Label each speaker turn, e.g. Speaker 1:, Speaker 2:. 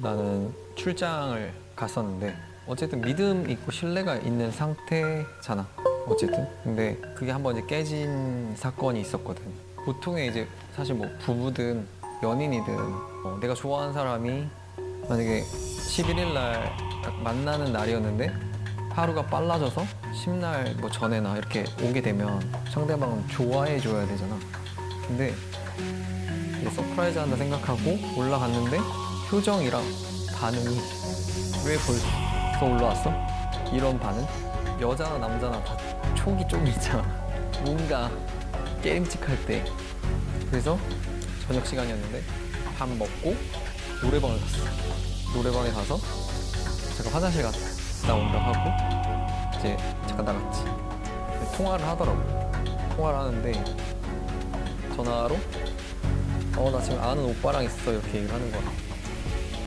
Speaker 1: 나는 출장을 갔었는데 어쨌든 믿음 있고 신뢰가 있는 상태잖아. 어쨌든. 근데 그게 한번 이제 깨진 사건이 있었거든. 보통의 이제 사실 뭐 부부든 연인이든 어, 내가 좋아하는 사람이 만약에 11일 날 만나는 날이었는데 하루가 빨라져서 10날 뭐 전에나 이렇게 오게 되면 상대방은 좋아해 줘야 되잖아. 근데 서프라이즈 한다 생각하고 올라갔는데 표정이랑 반응이 왜 벌써 올라왔어? 이런 반응? 여자나 남자나 다 촉이 좀 있잖아. 뭔가 게임직할 때. 그래서 저녁 시간이었는데 밥 먹고 노래방을 갔어. 노래방에 가서 잠깐 화장실 갔다 나온다 하고 이제 잠깐 나갔지. 통화를 하더라고. 통화를 하는데 전화로 어 나 지금 아는 오빠랑 있어 이렇게 얘기를 하는 거야.